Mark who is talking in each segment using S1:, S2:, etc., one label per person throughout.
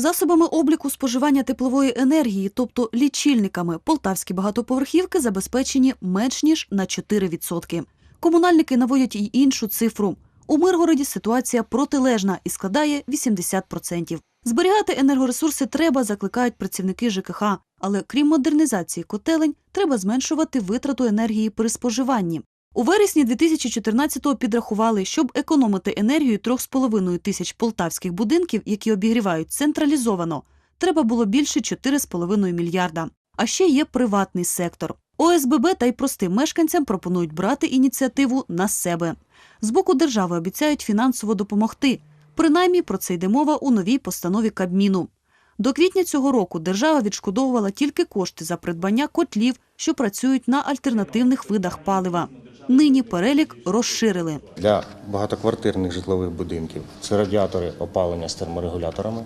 S1: Засобами обліку споживання теплової енергії, тобто лічильниками, полтавські багатоповерхівки забезпечені менш ніж на 4%. Комунальники наводять й іншу цифру. У Миргороді ситуація протилежна і складає 80%. Зберігати енергоресурси треба, закликають працівники ЖКХ. Але крім модернізації котелень, треба зменшувати витрату енергії при споживанні. У вересні 2014-го підрахували, щоб економити енергію 3,5 тисяч полтавських будинків, які обігрівають централізовано, треба було більше 4,5 мільярда. А ще є приватний сектор. ОСББ та й простим мешканцям пропонують брати ініціативу на себе. З боку держави обіцяють фінансово допомогти. Принаймні про це йде мова у новій постанові Кабміну. До квітня цього року держава відшкодовувала тільки кошти за придбання котлів, що працюють на альтернативних видах палива. Нині перелік розширили.
S2: Для багатоквартирних житлових будинків це радіатори опалення з терморегуляторами,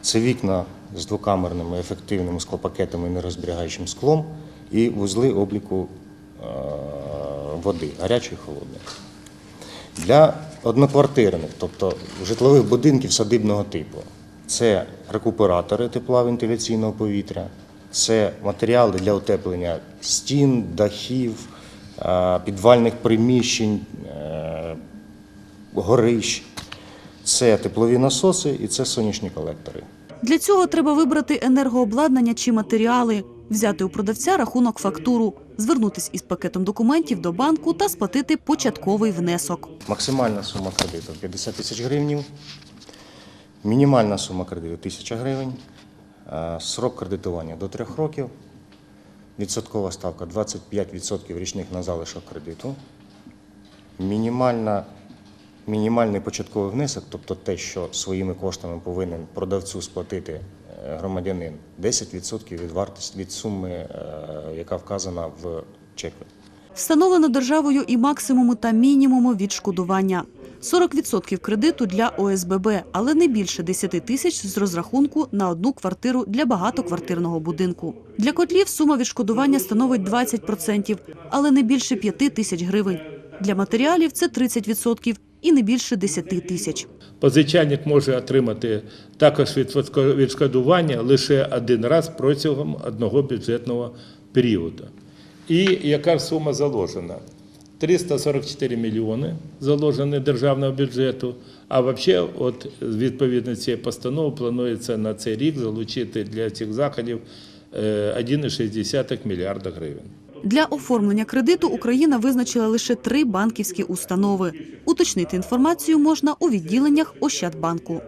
S2: це вікна з двокамерними ефективними склопакетами і нерозберігаючим склом і вузли обліку е, води, гарячої і холодної. Для одноквартирних, тобто житлових будинків садибного типу, це рекуператори тепла вентиляційного повітря, це матеріали для утеплення стін, дахів, підвальних приміщень, е, горищ, це теплові насоси і це сонячні колектори.
S1: Для цього треба вибрати енергообладнання чи матеріали, взяти у продавця рахунок фактуру, звернутись із пакетом документів до банку та сплатити початковий внесок.
S2: Максимальна сума кредиту 50 тисяч гривень, мінімальна сума кредиту 1000 гривень, е, срок кредитування до 3 років, відсоткова ставка 25% річних на залишок кредиту, мінімальна, мінімальний початковий внесок, тобто те, що своїми коштами повинен продавцю сплатити е, громадянин, 10% від вартості від суми, е, яка вказана в чеку.
S1: Встановлено державою і максимуми та мінімуми відшкодування. 40% кредиту для ОСББ, але не більше 10 тисяч з розрахунку на одну квартиру для багатоквартирного будинку. Для котлів сума відшкодування становить 20%, але не більше 5 тисяч гривень. Для матеріалів це 30% і не більше 10 тисяч.
S3: Позичальник може отримати також відшкодування лише один раз протягом одного бюджетного періоду. І яка сума заложена? 344 мільйони заложені державного бюджету. А взагалі, от відповідно цієї постанови планується на цей рік залучити для цих заходів е, 1,6 мільярда гривень.
S1: Для оформлення кредиту Україна визначила лише три банківські установи. Уточнити інформацію можна у відділеннях Ощадбанку.